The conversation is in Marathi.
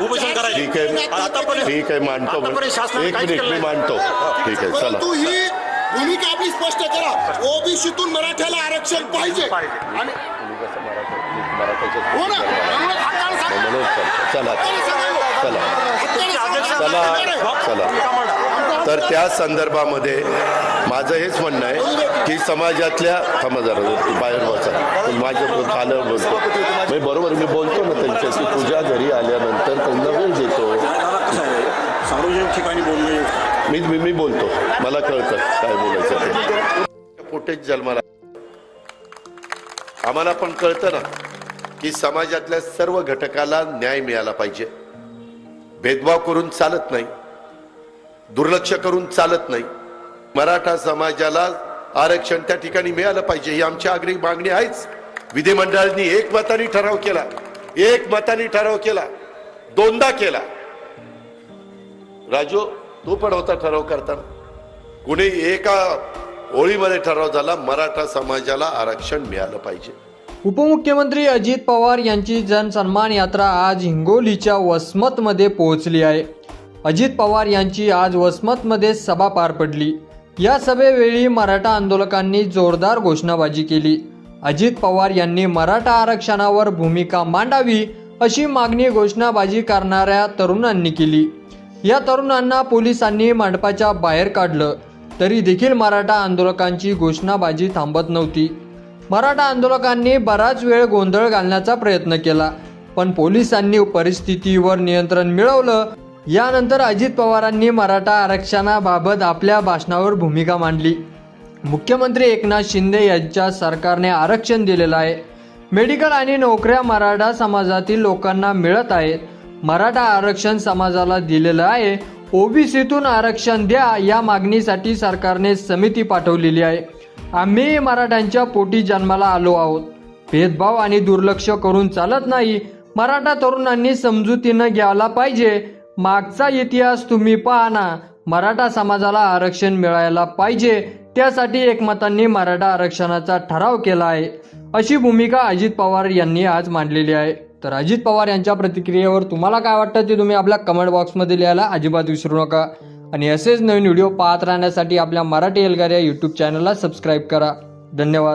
उपोषण करायचे ठीक आहे आतापर्यंत ठीक आहे मांडतो एक मिनिट मी. मांडतो ठीक आहे चला परंतु ही भूमिका आपली स्पष्ट करा ओबीसीतून मराठ्याला आरक्षण पाहिजे. आणि हो ना म्हणून हक्कानं सांगा. म्हणून चला. चला हक्कानं सांगा. चला. चला. तर त्या संदर्भामध्ये माझं हेच म्हणणं आहे की समाजातल्या थांबा जरा तू बाहेर बसा माझ्या झालं बोलतो मी बरोबर मी बोलतो ना त्यांच्याशी तुझ्या मी मी मी बोलतो. मला कळतं काय बोलायचं पोटेच जन्माला. आम्हाला पण कळतं ना की समाजातल्या सर्व घटकाला न्याय मिळाला पाहिजे. भेदभाव करून चालत नाही. दुर्लक्ष करून चालत नाही. मराठा समाजाला आरक्षण त्या ठिकाणी मिळालं पाहिजे ही आमची आग्रही मागणी आहेच. विधिमंडळांनी एक मताने ठराव केला. एक मताने ठराव केला. दोनदा केला. राजू तू पण होता ठराव करताना. कुणी एका ओळीमध्ये ठराव झाला मराठा समाजाला आरक्षण मिळालं पाहिजे. उपमुख्यमंत्री अजित पवार यांची जनसन्मान यात्रा आज हिंगोलीच्या वसमतमध्ये पोहोचली आहे. अजित पवार यांची आज वसमतमध्ये सभा पार पडली. या सभेवेळी मराठा आंदोलकांनी जोरदार घोषणाबाजी केली. अजित पवार यांनी मराठा आरक्षणावर भूमिका मांडावी अशी मागणी घोषणाबाजी करणाऱ्या तरुणांनी केली. या तरुणांना पोलिसांनी मंडपाच्या बाहेर काढलं. तरी देखील मराठा आंदोलकांची घोषणाबाजी थांबत नव्हती. मराठा आंदोलकांनी बराच वेळ गोंधळ घालण्याचा प्रयत्न केला पण पोलिसांनी परिस्थितीवर नियंत्रण मिळवलं. यानंतर अजित पवारांनी मराठा आरक्षणाबाबत आपल्या भाषणावर भूमिका मांडली. मुख्यमंत्री एकनाथ शिंदे यांच्या सरकारने आरक्षण दिलेलं आहे. मेडिकल आणि नोकऱ्या मराठा समाजातील लोकांना मिळत आहेत. मराठा आरक्षण समाजाला दिलेलं आहे. ओबीसीतून आरक्षण द्या या मागणीसाठी सरकारने समिती पाठवलेली आहे. आम्ही मराठ्यांच्या पोटी जन्माला आलो आहोत. भेदभाव आणि दुर्लक्ष करून चालत नाही. मराठा तरुणांनी समजुतीनं घ्यायला पाहिजे. मागचा इतिहास तुम्ही पहा ना मराठा समाजाला आरक्षण मिळायला पाहिजे. त्यासाठी एकमतांनी मराठा आरक्षणाचा ठराव केला आहे. अशी भूमिका अजित पवार यांनी आज मांडलेली आहे. तर अजित पवार यांच्या प्रतिक्रियेवर तुम्हाला काय वाटतं ते तुम्ही आपल्या कमेंट बॉक्समध्ये लिहायला अजिबात विसरू नका. आणि असेच नवीन व्हिडिओ पाहत राहण्यासाठी आपल्या मराठी एलगार या यूट्यूब चॅनलला सबस्क्राईब करा. धन्यवाद.